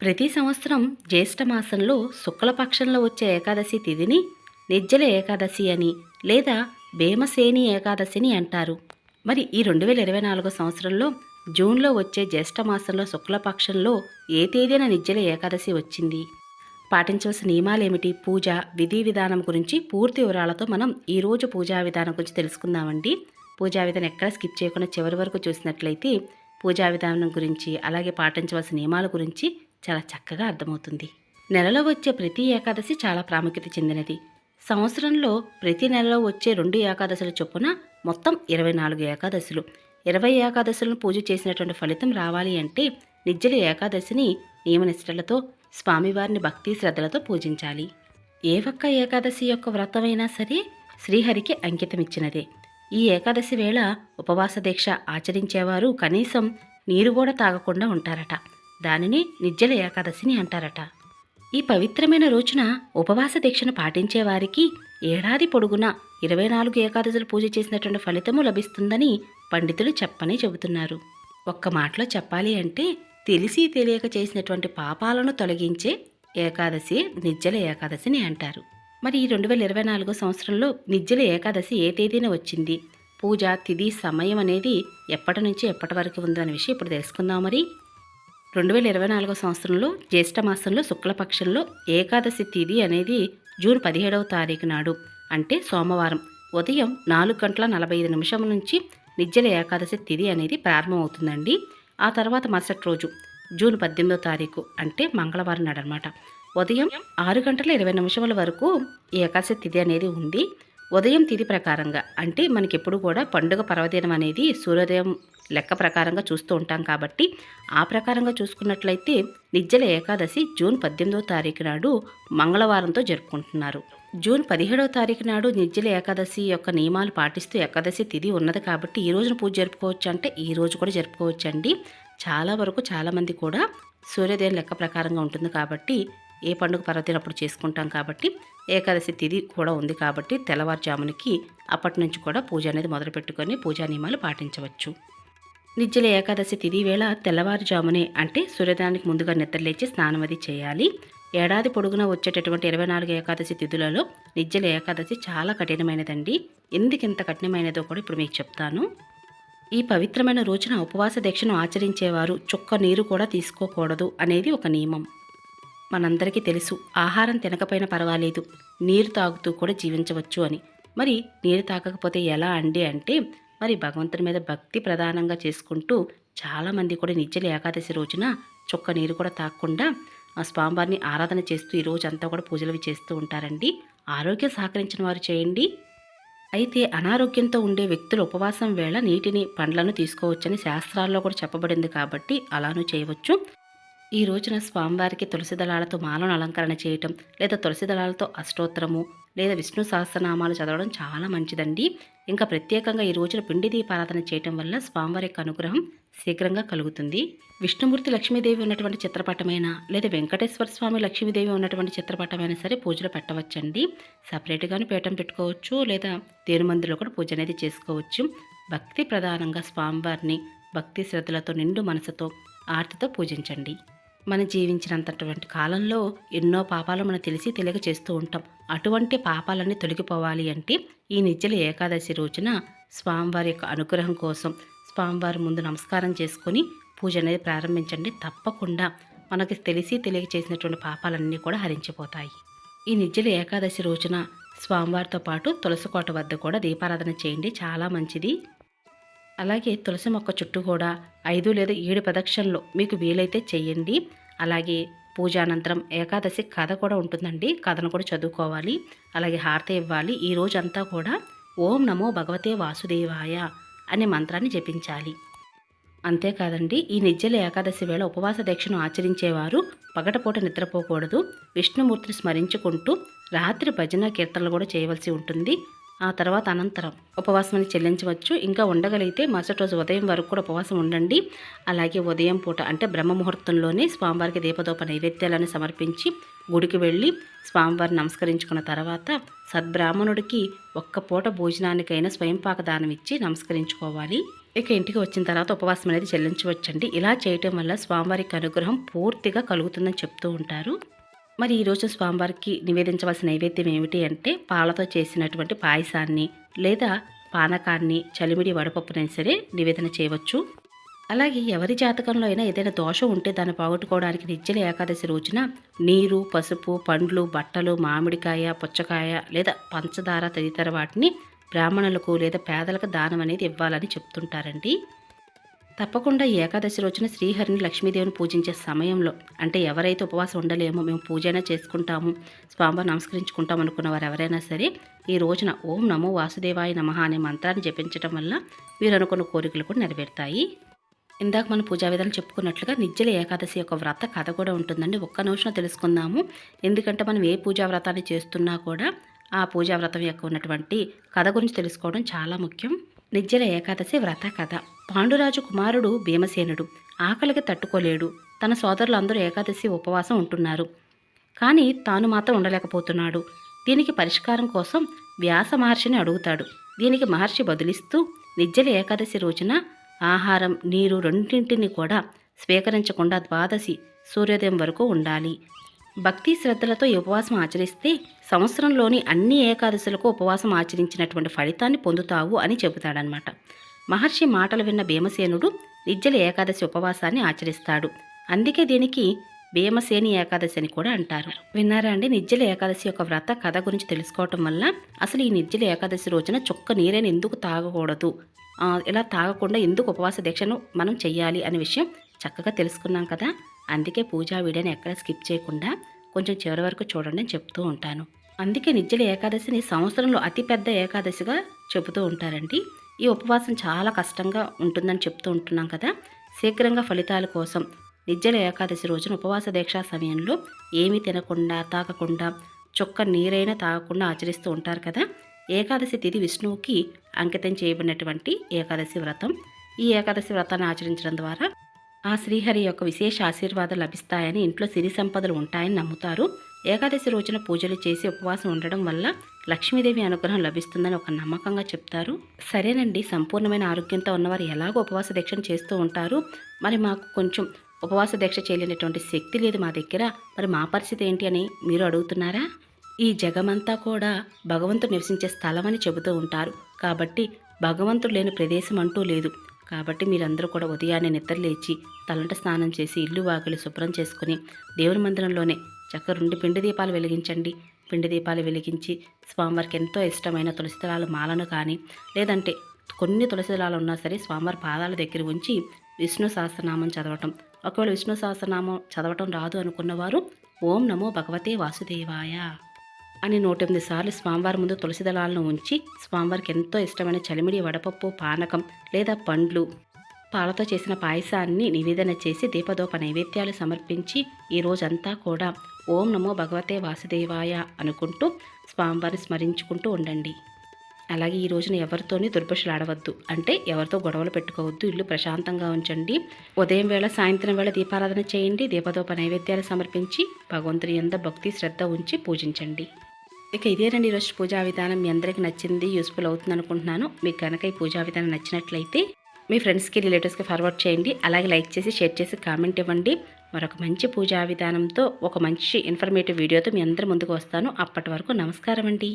ప్రతి సంవత్సరం జ్యేష్ఠ మాసంలో శుక్లపక్షంలో వచ్చే ఏకాదశి తిథిని నిజ్జల ఏకాదశి అని లేదా భీమసేని ఏకాదశిని అంటారు. మరి ఈ రెండు వేల ఇరవై నాలుగో సంవత్సరంలో జూన్లో వచ్చే జ్యేష్ఠ మాసంలో శుక్లపక్షంలో ఏ తేదీన నిజ్జల ఏకాదశి వచ్చింది? పాటించవలసిన నియమాలేమిటి? పూజ విధి విధానం గురించి పూర్తి వివరాలతో మనం ఈరోజు పూజా విధానం గురించి తెలుసుకుందామండి. పూజా విధానం ఎక్కడ స్కిప్ చేయకుండా చివరి వరకు చూసినట్లయితే పూజా విధానం గురించి అలాగే పాటించవలసిన నియమాల గురించి చాలా చక్కగా అర్థమవుతుంది. నెలలో వచ్చే ప్రతి ఏకాదశి చాలా ప్రాముఖ్యత చెందినది. సంవత్సరంలో ప్రతి నెలలో వచ్చే రెండు ఏకాదశుల చొప్పున మొత్తం ఇరవై నాలుగు ఏకాదశులు. ఇరవై ఏకాదశులను పూజ చేసినటువంటి ఫలితం రావాలి అంటే నిజ్జల ఏకాదశిని నియమనిష్టలతో స్వామివారిని భక్తి శ్రద్ధలతో పూజించాలి. ఏ ఒక్క ఏకాదశి యొక్క వ్రతమైనా సరే శ్రీహరికి అంకితమిచ్చినదే ఈ ఏకాదశి వేళ ఉపవాస దీక్ష ఆచరించేవారు కనీసం నీరు కూడా తాగకుండా ఉంటారట. దానిని నిజ్జల ఏకాదశిని అంటారట. ఈ పవిత్రమైన రోజున ఉపవాస దీక్షను పాటించేవారికి ఏడాది పొడుగునా ఇరవై నాలుగు ఏకాదశులు పూజ చేసినటువంటి ఫలితము లభిస్తుందని పండితులు చెప్పని చెబుతున్నారు. ఒక్క మాటలో చెప్పాలి అంటే తెలిసి తెలియక చేసినటువంటి పాపాలను తొలగించే ఏకాదశి నిజ్జల ఏకాదశిని అంటారు. మరి ఈ రెండు వేల ఇరవై నాలుగో సంవత్సరంలో నిజ్జల ఏకాదశి ఏ తేదీన వచ్చింది? పూజ తిథి సమయం అనేది ఎప్పటి నుంచి ఎప్పటి వరకు ఉందనే విషయం ఇప్పుడు తెలుసుకుందాం మరి. రెండు వేల ఇరవై నాలుగో సంవత్సరంలో జ్యేష్ఠమాసంలో శుక్లపక్షంలో ఏకాదశి తిథి అనేది జూన్ పదిహేడవ తారీఖు నాడు. అంటే సోమవారం. ఉదయం నాలుగు గంటల నలభై ఐదు నిమిషం నుంచి నిజ్జల ఏకాదశి తిథి అనేది ప్రారంభమవుతుందండి. ఆ తర్వాత మరుసటి రోజు జూన్ పద్దెనిమిదో తారీఖు అంటే మంగళవారం నాడు అనమాట ఉదయం ఆరు గంటల ఇరవై నిమిషముల వరకు ఏకాదశి తిథి అనేది ఉంది. ఉదయం తిథి ప్రకారంగా అంటే మనకి ఎప్పుడు కూడా పండుగ పర్వదినం అనేది సూర్యోదయం లెక్క ప్రకారంగా చూస్తూ ఉంటాం కాబట్టి ఆ ప్రకారంగా చూసుకున్నట్లయితే నిజ్జల ఏకాదశి జూన్ పద్దెనిమిదవ తారీఖు నాడు మంగళవారంతో జరుపుకుంటున్నారు. జూన్ పదిహేడవ తారీఖు నాడు నిర్జల ఏకాదశి యొక్క నియమాలు పాటిస్తూ ఏకాదశి తిది ఉన్నది కాబట్టి ఈ రోజున పూజ జరుపుకోవచ్చు అంటే ఈ రోజు కూడా జరుపుకోవచ్చు అండి చాలా వరకు చాలామంది కూడా సూర్యోదయం లెక్క ప్రకారంగా ఉంటుంది కాబట్టి ఏ పండుగ పర్వదినప్పుడు చేసుకుంటాం కాబట్టి ఏకాదశి తిథి కూడా ఉంది కాబట్టి తెల్లవారుజామునకి అప్పటి నుంచి కూడా పూజ అనేది మొదలుపెట్టుకొని పూజా నియమాలు పాటించవచ్చు. నిజ్జల ఏకాదశి తిది వేళ తెల్లవారుజామునే అంటే సూర్యోదయానికి ముందుగా నిద్రలేచి స్నానం అది చేయాలి. ఏడాది పొడుగునా వచ్చేటటువంటి ఇరవై నాలుగు ఏకాదశి తిథులలో నిజ్జల ఏకాదశి చాలా కఠినమైనదండి. ఎందుకు కఠినమైనదో కూడా ఇప్పుడు మీకు చెప్తాను. ఈ పవిత్రమైన రోజున ఉపవాస దీక్షను ఆచరించేవారు చుక్క నీరు కూడా తీసుకోకూడదు అనేది ఒక నియమం. మనందరికీ తెలుసు ఆహారం తినకపోయినా పర్వాలేదు నీరు తాగుతూ కూడా జీవించవచ్చు అని. మరి నీరు తాగకపోతే ఎలా అండి అంటే మరి భగవంతుని మీద భక్తి ప్రధానంగా చేసుకుంటూ చాలామంది కూడా నిత్యల ఏకాదశి రోజున చుక్క నీరు కూడా తాగకుండా ఆ స్వామివారిని ఆరాధన చేస్తూ ఈ రోజంతా అంతా కూడా పూజలు చేస్తూ ఉంటారండి. ఆరోగ్యం సహకరించిన వారు చేయండి. అయితే అనారోగ్యంతో ఉండే వ్యక్తులు ఉపవాసం వేళ నీటిని పండ్లను తీసుకోవచ్చని శాస్త్రాల్లో కూడా చెప్పబడింది కాబట్టి అలానూ చేయవచ్చు. ఈ రోజున స్వామివారికి తులసి దళాలతో మాలను అలంకరణ చేయటం లేదా తులసి దళాలతో అష్టోత్తరము లేదా విష్ణు సహస్రనామాలు చదవడం చాలా మంచిదండి. ఇంకా ప్రత్యేకంగా ఈ రోజున పిండి దీపారాధన చేయటం వల్ల స్వామివారి యొక్క అనుగ్రహం శీఘ్రంగా కలుగుతుంది. విష్ణుమూర్తి లక్ష్మీదేవి ఉన్నటువంటి చిత్రపటమైన లేదా వెంకటేశ్వర స్వామి లక్ష్మీదేవి ఉన్నటువంటి చిత్రపటమైనా సరే పూజలు పెట్టవచ్చండి. సపరేట్గాను పీఠం పెట్టుకోవచ్చు లేదా మందిలో కూడా పూజ అనేది చేసుకోవచ్చు. భక్తి ప్రధానంగా స్వామివారిని భక్తి శ్రద్ధలతో నిండు మనసుతో ఆర్తితో పూజించండి. మనం జీవించినంతటువంటి కాలంలో ఎన్నో పాపాలు మనం తెలిసి తెలియక చేస్తూ ఉంటాం. అటువంటి పాపాలన్నీ తొలగిపోవాలి అంటే ఈ నిత్యల ఏకాదశి రోజున స్వామివారి యొక్క అనుగ్రహం కోసం స్వామివారి ముందు నమస్కారం చేసుకొని పూజ అనేది ప్రారంభించండి. తప్పకుండా మనకి తెలిసి తెలియక చేసినటువంటి పాపాలన్నీ కూడా హరించిపోతాయి. ఈ నిత్యల ఏకాదశి రోజున స్వామివారితో పాటు తులసికోట వద్ద కూడా దీపారాధన చేయండి. చాలా మంచిది. అలాగే తులసి మొక్క చుట్టూ కూడా ఐదు లేదా ఏడు ప్రదక్షిణలు మీకు వీలైతే చేయండి. అలాగే పూజ అనంతరం ఏకాదశి కథ కూడా ఉంటుందండి. కథను కూడా చదువుకోవాలి. అలాగే హారతి ఇవ్వాలి. ఈ రోజంతా కూడా ఓం నమో భగవతే వాసుదేవాయ అనే మంత్రాన్ని జపించాలి. అంతేకాదండి ఈ నిజ్జల ఏకాదశి వేళ ఉపవాస దీక్షను ఆచరించేవారు పగటపూట నిద్రపోకూడదు. విష్ణుమూర్తిని స్మరించుకుంటూ రాత్రి భజన కీర్తనలు కూడా చేయవలసి ఉంటుంది. ఆ తర్వాత అనంతరం ఉపవాసం చెల్లించవచ్చు. ఇంకా ఉండగలిగితే మరుసటి రోజు ఉదయం వరకు కూడా ఉపవాసం ఉండండి. అలాగే ఉదయం పూట అంటే బ్రహ్మ ముహూర్తంలోనే స్వామివారికి దీపదోప నైవేద్యాలను సమర్పించి గుడికి వెళ్ళి స్వామివారిని నమస్కరించుకున్న తర్వాత సద్బ్రాహ్మణుడికి ఒక్క పూట భోజనానికైనా స్వయంపాక దానం ఇచ్చి నమస్కరించుకోవాలి. ఇక ఇంటికి వచ్చిన తర్వాత ఉపవాసం అనేది చెల్లించవచ్చండి. ఇలా చేయటం వల్ల స్వామివారికి అనుగ్రహం పూర్తిగా కలుగుతుందని చెప్తూ ఉంటారు. మరి ఈరోజు స్వామివారికి నివేదించవలసిన నైవేద్యం ఏమిటి అంటే పాలతో చేసినటువంటి పాయసాన్ని లేదా పానకాన్ని చలిమిడి వడపప్పునైనా సరే నివేదన చేయవచ్చు. అలాగే ఎవరి జాతకంలో అయినా ఏదైనా దోషం ఉంటే దాన్ని పోగొట్టుకోవడానికి నిత్యల ఏకాదశి రోజున నీరు పసుపు పండ్లు బట్టలు మామిడికాయ పుచ్చకాయ లేదా పంచదార తదితర వాటిని బ్రాహ్మణులకు లేదా పేదలకు దానం అనేది ఇవ్వాలని చెప్తుంటారండి. తప్పకుండా ఏకాదశి రోజున శ్రీహరిని లక్ష్మీదేవిని పూజించే సమయంలో అంటే ఎవరైతే ఉపవాసం ఉండలేమో మేము పూజైనా చేసుకుంటాము స్వామివారు నమస్కరించుకుంటాం అనుకున్న వారు ఎవరైనా సరే ఈ రోజున ఓం నమో వాసుదేవాయ నమ అనే మంత్రాన్ని జపించడం వల్ల మీరు అనుకున్న కోరికలు కూడా నెరవేరుతాయి. ఇందాక మనం పూజా విధానం చెప్పుకున్నట్లుగా నిజ్జల ఏకాదశి యొక్క వ్రత కథ కూడా ఉంటుందండి. ఒక్క నిమిషం తెలుసుకుందాము. ఎందుకంటే మనం ఏ పూజా వ్రతాన్ని చేస్తున్నా కూడా ఆ పూజా వ్రతం యొక్క ఉన్నటువంటి కథ గురించి తెలుసుకోవడం చాలా ముఖ్యం. నిజ్జల ఏకాదశి వ్రత కథ. పాండురాజు కుమారుడు భీమసేనుడు ఆకలికి తట్టుకోలేడు. తన సోదరులందరూ ఏకాదశి ఉపవాసం ఉంటున్నారు. కానీ తాను మాత్రం ఉండలేకపోతున్నాడు. దీనికి పరిష్కారం కోసం వ్యాస మహర్షిని అడుగుతాడు. దీనికి మహర్షి బదులిస్తూ నిజ్జల ఏకాదశి రోజున ఆహారం నీరు రెండింటిని కూడా స్వీకరించకుండా ద్వాదశి సూర్యోదయం వరకు ఉండాలి. భక్తి శ్రద్ధలతో ఈ ఉపవాసం ఆచరిస్తే సంవత్సరంలోని అన్ని ఏకాదశులకు ఉపవాసం ఆచరించినటువంటి ఫలితాన్ని పొందుతావు అని చెబుతాడనమాట. మహర్షి మాటలు విన్న భీమసేనుడు నిజ్జల ఏకాదశి ఉపవాసాన్ని ఆచరిస్తాడు. అందుకే దీనికి భీమసేని ఏకాదశి అని కూడా అంటారు. విన్నారా అండి? నిజ్జల ఏకాదశి యొక్క వ్రత కథ గురించి తెలుసుకోవటం వల్ల అసలు ఈ నిజ్జల ఏకాదశి రోజున చుక్క నీరేని ఎందుకు తాగకూడదు? ఇలా తాగకుండా ఎందుకు ఉపవాస దీక్షను మనం చెయ్యాలి అనే విషయం చక్కగా తెలుసుకున్నాం కదా. అందుకే పూజా వీడియోని ఎక్కడ స్కిప్ చేయకుండా కొంచెం చివరి వరకు చూడండి అని చెప్తూ ఉంటాను. అందుకే నిజ్జల ఏకాదశిని సంవత్సరంలో అతిపెద్ద ఏకాదశిగా చెబుతూ ఉంటారండి. ఈ ఉపవాసం చాలా కష్టంగా ఉంటుందని చెప్తూ ఉంటున్నాం కదా. శీఘ్రంగా ఫలితాల కోసం నిజ్జల ఏకాదశి రోజున ఉపవాస దీక్షా సమయంలో ఏమీ తినకుండా తాగకుండా చుక్క నీరైనా తాగకుండా ఆచరిస్తూ ఉంటారు కదా. ఏకాదశి తిథి విష్ణువుకి అంకితం చేయబడినటువంటి ఏకాదశి వ్రతం. ఈ ఏకాదశి వ్రతాన్ని ఆచరించడం ద్వారా ఆ శ్రీహరి యొక్క విశేష ఆశీర్వాదాలు లభిస్తాయని ఇంట్లో సిరి సంపదలు ఉంటాయని నమ్ముతారు. ఏకాదశి రోజున పూజలు చేసి ఉపవాసం ఉండడం వల్ల లక్ష్మీదేవి అనుగ్రహం లభిస్తుందని ఒక నమ్మకంగా చెప్తారు. సరేనండి సంపూర్ణమైన ఆరోగ్యంతో ఉన్నవారు ఎలాగో ఉపవాస దీక్షను చేస్తూ ఉంటారు. మరి మాకు కొంచెం ఉపవాస దీక్ష చేయలేనటువంటి శక్తి లేదు మా దగ్గర. మరి మా పరిస్థితి ఏంటి అని మీరు అడుగుతున్నారా? ఈ జగమంతా కూడా భగవంతుడు నివసించే స్థలం అని చెబుతూ ఉంటారు. కాబట్టి భగవంతుడు లేని ప్రదేశం అంటూ లేదు. కాబట్టి మీరందరూ కూడా ఉదయాన్నే నిద్రలేచి తలంట స్నానం చేసి ఇల్లు వాకిలి శుభ్రం చేసుకుని దేవుని మందిరంలోనే చక్క రెండు పిండి దీపాలు వెలిగించండి. పిండి దీపాలు వెలిగించి స్వామివారికి ఎంతో ఇష్టమైన తులసి మాలను కానీ లేదంటే కొన్ని తులసి దళాలు ఉన్నా సరే స్వామివారి పాదాల దగ్గర ఉంచి విష్ణు సహస్రనామం చదవటం. ఒకవేళ విష్ణు సహస్రనామం చదవటం రాదు అనుకున్నవారు ఓం నమో భగవతే వాసుదేవాయ. అని నూట ఎనిమిది సార్లు స్వామివారి ముందు తులసి దళాలను ఉంచి స్వామివారికి ఎంతో ఇష్టమైన చలిమిడి వడపప్పు పానకం లేదా పండ్లు. పాలతో చేసిన పాయసాన్ని నివేదన చేసి దీపదోప నైవేద్యాలు సమర్పించి ఈ రోజంతా కూడా ఓం నమో భగవతే వాసుదేవాయ అనుకుంటూ స్వామివారిని స్మరించుకుంటూ ఉండండి. అలాగే ఈ రోజున ఎవరితోని దుర్భషలు ఆడవద్దు అంటే ఎవరితో గొడవలు పెట్టుకోవద్దు. ఇల్లు ప్రశాంతంగా ఉంచండి. ఉదయం వేళ సాయంత్రం వేళ దీపారాధన చేయండి. దీపదోప నైవేద్యాలు సమర్పించి భగవంతుని ఎంత భక్తి శ్రద్ధ ఉంచి పూజించండి. ఇక ఇదేనండి ఈరోజు పూజా విధానం. మీ అందరికీ నచ్చింది యూస్ఫుల్ అవుతుంది అనుకుంటున్నాను మీకు కనుక ఈ పూజా విధానం నచ్చినట్లయితే మీ ఫ్రెండ్స్కి రిలేటివ్స్కి ఫార్వర్డ్ చేయండి. అలాగే లైక్ చేసి షేర్ చేసి కామెంట్ ఇవ్వండి. మరొక మంచి పూజా విధానంతో ఒక మంచి ఇన్ఫర్మేటివ్ వీడియోతో మీ అందరి ముందుకు వస్తాను. అప్పటి వరకు నమస్కారం అండి